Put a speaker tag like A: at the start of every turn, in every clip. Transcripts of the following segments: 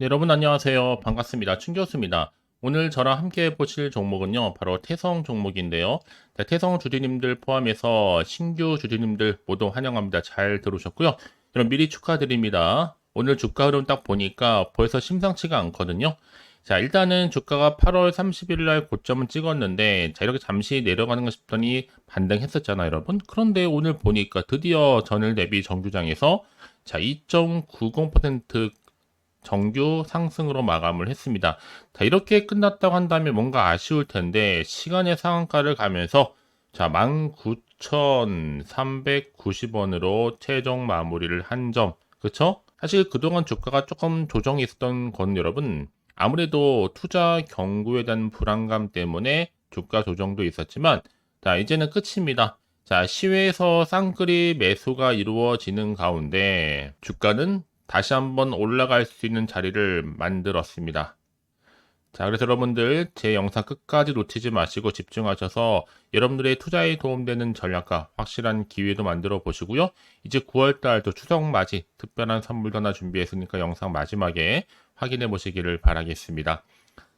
A: 네, 여러분 안녕하세요. 반갑습니다. 충교수입니다. 오늘 저랑 함께 보실 종목은요, 바로 태성 종목인데요. 자, 태성 주주님들 포함해서 신규 주주님들 모두 환영합니다. 잘 들어오셨고요. 여러분 미리 축하드립니다. 오늘 주가 흐름 딱 보니까 벌써 심상치가 않거든요. 자, 일단은 주가가 8월 30일 날 고점을 찍었는데, 자, 이렇게 잠시 내려가는 거 싶더니 반등했었잖아요, 여러분. 그런데 오늘 보니까 드디어 전일 대비 정규장에서 자, 2.90% 정규 상승으로 마감을 했습니다. 자, 이렇게 끝났다고 한다면 뭔가 아쉬울 텐데 시간의 상한가를 가면서 자, 19,390원으로 최종 마무리를 한 점. 그쵸? 사실 그동안 주가가 조금 조정이 있었던 건 여러분 아무래도 투자 경구에 대한 불안감 때문에 주가 조정도 있었지만 자, 이제는 끝입니다. 자, 시외에서 쌍끌이 매수가 이루어지는 가운데 주가는 다시 한번 올라갈 수 있는 자리를 만들었습니다. 자, 그래서 여러분들 제 영상 끝까지 놓치지 마시고 집중하셔서 여러분들의 투자에 도움되는 전략과 확실한 기회도 만들어 보시고요. 이제 9월달도 추석 맞이 특별한 선물도 하나 준비했으니까 영상 마지막에 확인해 보시기를 바라겠습니다.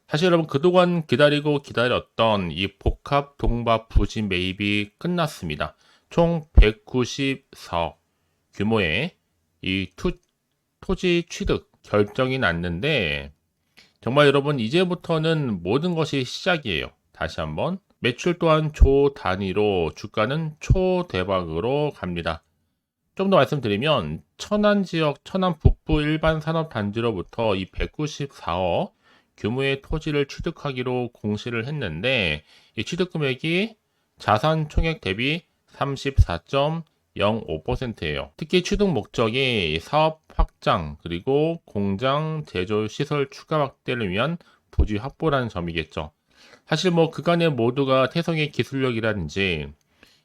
A: 사실 여러분 그동안 기다리고 기다렸던 이 복합 동박 부진 매입이 끝났습니다. 총 194억 규모의 이 투, 토지 취득 결정이 났는데 정말 여러분 이제부터는 모든 것이 시작이에요. 다시 한번 매출 또한 조 단위로 주가는 초대박으로 갑니다. 좀 더 말씀드리면 천안 지역 천안 북부 일반 산업 단지로부터 이 194억 규모의 토지를 취득하기로 공시를 했는데 이 취득 금액이 자산 총액 대비 34.05%예요. 특히 취득 목적이 사업 확장 그리고 공장 제조 시설 추가 확대를 위한 부지 확보라는 점이겠죠. 사실 뭐 그간의 모두가 태성의 기술력이라든지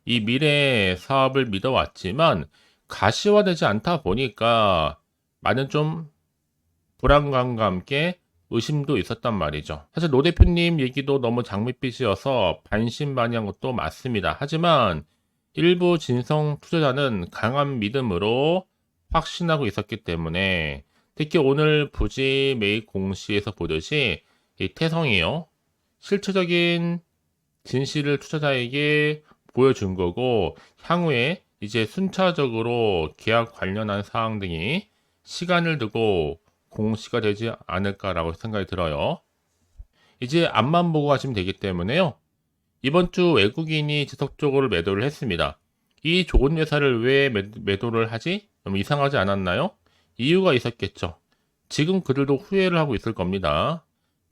A: 이 미래 사업을 믿어왔지만 가시화되지 않다 보니까 많은 좀 불안감과 함께 의심도 있었단 말이죠. 사실 노 대표님 얘기도 너무 장밋빛이어서 반신반의한 것도 맞습니다. 하지만 일부 진성 투자자는 강한 믿음으로 확신하고 있었기 때문에 특히 오늘 부지 매입 공시에서 보듯이 이 태성이요. 실체적인 진실을 투자자에게 보여준 거고 향후에 이제 순차적으로 계약 관련한 사항 등이 시간을 두고 공시가 되지 않을까라고 생각이 들어요. 이제 앞만 보고 하시면 되기 때문에요. 이번 주 외국인이 지속적으로 매도를 했습니다. 이 좋은 회사를 왜 매도를 하지? 너무 이상하지 않았나요? 이유가 있었겠죠. 지금 그들도 후회를 하고 있을 겁니다.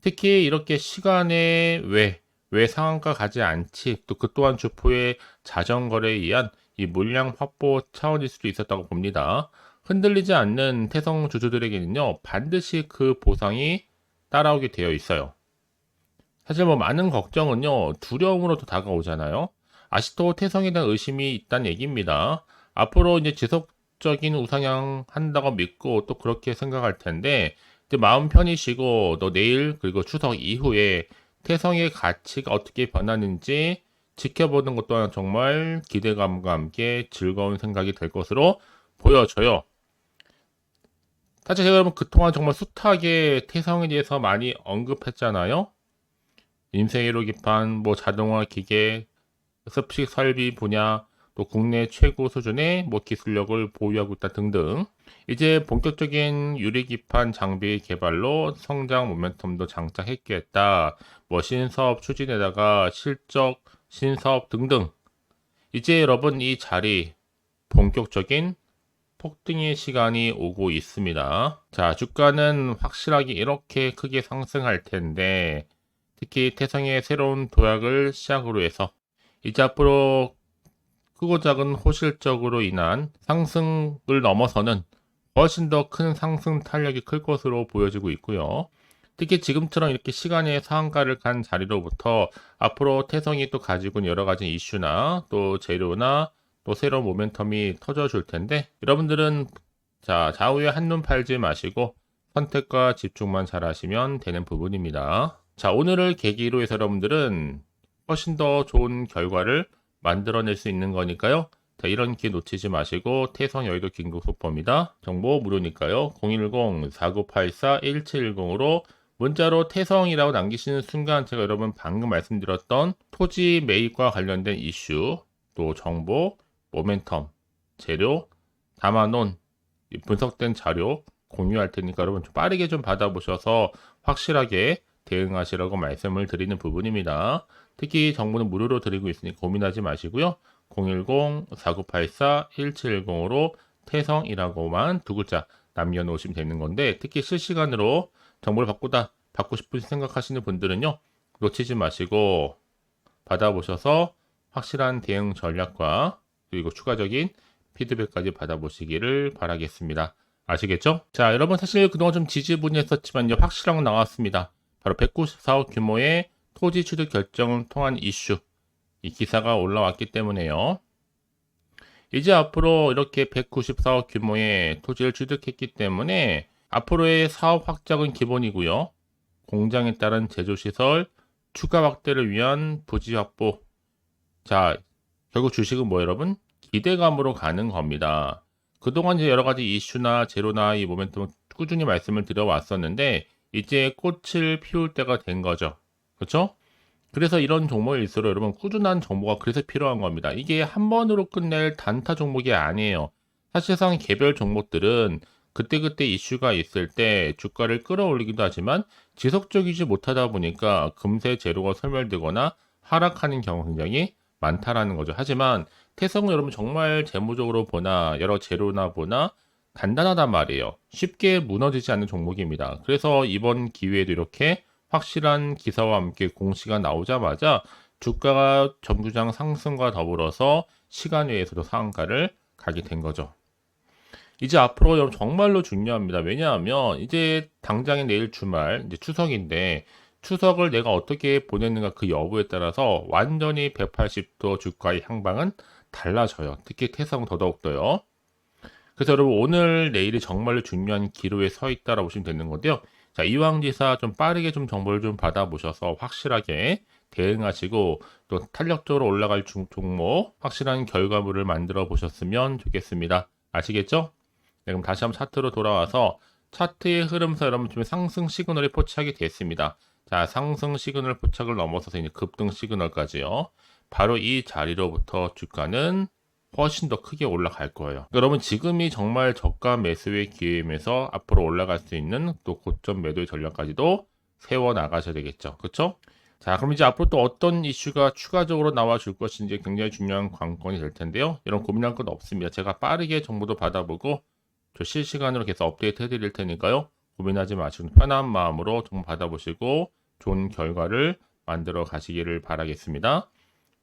A: 특히 이렇게 시간에 왜, 왜 상한가 가지 않지? 또 그 또한 주포의 자전거래에 의한 이 물량 확보 차원일 수도 있었다고 봅니다. 흔들리지 않는 태성 주주들에게는요, 반드시 그 보상이 따라오게 되어 있어요. 사실 뭐 많은 걱정은요, 두려움으로도 다가오잖아요. 아직도 태성에 대한 의심이 있다는 얘기입니다. 앞으로 이제 지속적인 우상향 한다고 믿고 또 그렇게 생각할 텐데, 이제 마음 편히 쉬고 또 내일 그리고 추석 이후에 태성의 가치가 어떻게 변하는지 지켜보는 것 또한 정말 기대감과 함께 즐거운 생각이 될 것으로 보여져요. 사실 제가 여러분 그동안 정말 숱하게 태성에 대해서 많이 언급했잖아요. 인쇄이로 기판, 뭐 자동화 기계, 습식 설비 분야, 또 국내 최고 수준의 뭐 기술력을 보유하고 있다 등등. 이제 본격적인 유리 기판 장비 개발로 성장 모멘텀도 장착했겠다. 뭐 신사업 추진에다가 실적 신사업 등등. 이제 여러분 이 자리 본격적인 폭등의 시간이 오고 있습니다. 자, 주가는 확실하게 이렇게 크게 상승할 텐데 특히 태성의 새로운 도약을 시작으로 해서 이제 앞으로 크고 작은 호실적으로 인한 상승을 넘어서는 훨씬 더 큰 상승 탄력이 클 것으로 보여지고 있고요. 특히 지금처럼 이렇게 시간의 상한가를 간 자리로부터 앞으로 태성이 또 가지고 있는 여러 가지 이슈나 또 재료나 또 새로운 모멘텀이 터져 줄 텐데 여러분들은 자 좌우에 한눈 팔지 마시고 선택과 집중만 잘 하시면 되는 부분입니다. 자 오늘을 계기로 해서 여러분들은 훨씬 더 좋은 결과를 만들어낼 수 있는 거니까요. 자, 이런 기회 놓치지 마시고 태성 여의도 긴급 속보입니다. 정보 무료니까요. 010-4984-1710으로 문자로 태성이라고 남기시는 순간 제가 여러분 방금 말씀드렸던 토지 매입과 관련된 이슈, 또 정보, 모멘텀, 재료, 담아놓은 이 분석된 자료 공유할 테니까 여러분 좀 빠르게 좀 받아보셔서 확실하게 대응하시라고 말씀을 드리는 부분입니다. 특히 정보는 무료로 드리고 있으니 고민하지 마시고요. 010-4984-1710으로 태성이라고만 두 글자 남겨놓으시면 되는 건데 특히 실시간으로 정보를 바꾸다 받고 싶은 생각하시는 분들은요 놓치지 마시고 받아보셔서 확실한 대응 전략과 그리고 추가적인 피드백까지 받아보시기를 바라겠습니다. 아시겠죠? 자, 여러분 사실 그동안 좀 지지분했었지만요 확실한 건 나왔습니다. 바로 194억 규모의 토지 취득 결정을 통한 이슈. 이 기사가 올라왔기 때문에요. 이제 앞으로 이렇게 194억 규모의 토지를 취득했기 때문에 앞으로의 사업 확장은 기본이고요. 공장에 따른 제조시설 추가 확대를 위한 부지 확보. 자, 결국 주식은 뭐 여러분? 기대감으로 가는 겁니다. 그동안 이제 여러 가지 이슈나 제로나 이 모멘텀을 꾸준히 말씀을 드려왔었는데 이제 꽃을 피울 때가 된 거죠. 그렇죠? 그래서 이런 종목일수록 여러분 꾸준한 정보가 그래서 필요한 겁니다. 이게 한 번으로 끝낼 단타 종목이 아니에요. 사실상 개별 종목들은 그때그때 이슈가 있을 때 주가를 끌어올리기도 하지만 지속적이지 못하다 보니까 금세 재료가 소멸되거나 하락하는 경우 굉장히 많다라는 거죠. 하지만 태성은 여러분 정말 재무적으로 보나 여러 재료나 보나 간단하단 말이에요. 쉽게 무너지지 않는 종목입니다. 그래서 이번 기회에도 이렇게 확실한 기사와 함께 공시가 나오자마자 주가가 정주장 상승과 더불어서 시간 외에서도 상한가를 가게 된 거죠. 이제 앞으로 정말로 중요합니다. 왜냐하면 이제 당장에 내일 주말 이제 추석인데 추석을 내가 어떻게 보냈는가 그 여부에 따라서 완전히 180도 주가의 향방은 달라져요. 특히 태성 더더욱더요. 그래서 여러분 오늘 내일이 정말로 중요한 기로에 서 있다라고 보시면 되는 건데요. 자 이왕지사 좀 빠르게 좀 정보를 좀 받아보셔서 확실하게 대응하시고 또 탄력적으로 올라갈 중- 종목 확실한 결과물을 만들어 보셨으면 좋겠습니다. 아시겠죠? 네, 그럼 다시 한번 차트로 돌아와서 차트의 흐름에서 여러분 지금 상승 시그널이 포착이 됐습니다. 자, 상승 시그널 포착을 넘어서서 이제 급등 시그널까지요. 바로 이 자리로부터 주가는 훨씬 더 크게 올라갈 거예요. 여러분 지금이 정말 저가 매수의 기회임에서 앞으로 올라갈 수 있는 또 고점 매도의 전략까지도 세워 나가셔야 되겠죠. 그렇죠? 자, 그럼 이제 앞으로 또 어떤 이슈가 추가적으로 나와 줄 것인지 굉장히 중요한 관건이 될 텐데요. 이런 고민할 건 없습니다. 제가 빠르게 정보도 받아보고 저 실시간으로 계속 업데이트 해드릴 테니까요. 고민하지 마시고 편한 마음으로 정보 받아보시고 좋은 결과를 만들어 가시기를 바라겠습니다.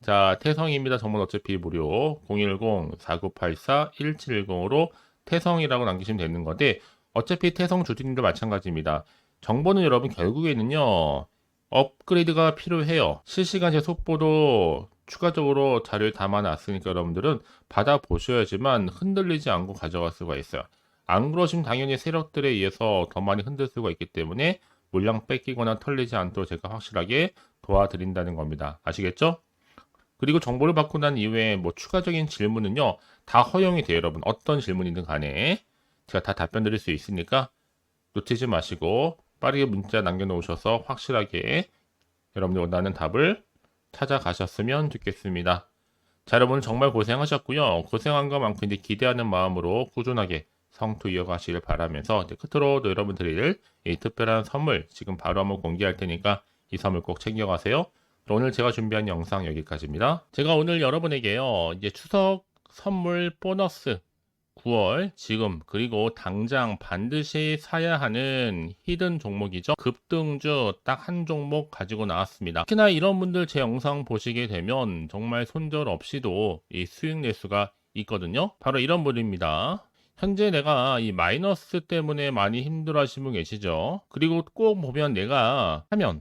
A: 자, 태성입니다. 정보는 어차피 무료 010-4984-1710으로 태성이라고 남기시면 되는 건데 어차피 태성 주주님도 마찬가지입니다. 정보는 여러분 결국에는요. 업그레이드가 필요해요. 실시간 제 속보도 추가적으로 자료에 담아놨으니까 여러분들은 받아보셔야지만 흔들리지 않고 가져갈 수가 있어요. 안 그러시면 당연히 세력들에 의해서 더 많이 흔들 수가 있기 때문에 물량 뺏기거나 털리지 않도록 제가 확실하게 도와드린다는 겁니다. 아시겠죠? 그리고 정보를 받고 난 이후에 뭐 추가적인 질문은요, 다 허용이 돼요, 여러분. 어떤 질문이든 간에. 제가 다 답변 드릴 수 있으니까 놓치지 마시고 빠르게 문자 남겨놓으셔서 확실하게 여러분들 원하는 답을 찾아가셨으면 좋겠습니다. 자, 여러분 정말 고생하셨고요. 고생한 것만큼 이제 기대하는 마음으로 꾸준하게 성투 이어가시길 바라면서 이제 끝으로도 여러분 드릴 이 특별한 선물 지금 바로 한번 공개할 테니까 이 선물 꼭 챙겨가세요. 오늘 제가 준비한 영상 여기까지입니다. 제가 오늘 여러분에게요, 이제 추석 선물 보너스 9월 지금 그리고 당장 반드시 사야 하는 히든 종목이죠. 급등주 딱 한 종목 가지고 나왔습니다. 특히나 이런 분들 제 영상 보시게 되면 정말 손절 없이도 이 수익 낼 수가 있거든요. 바로 이런 분입니다. 현재 내가 이 마이너스 때문에 많이 힘들어 하시는 분 계시죠. 그리고 꼭 보면 내가 하면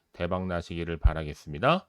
A: 대박 나시기를 바라겠습니다.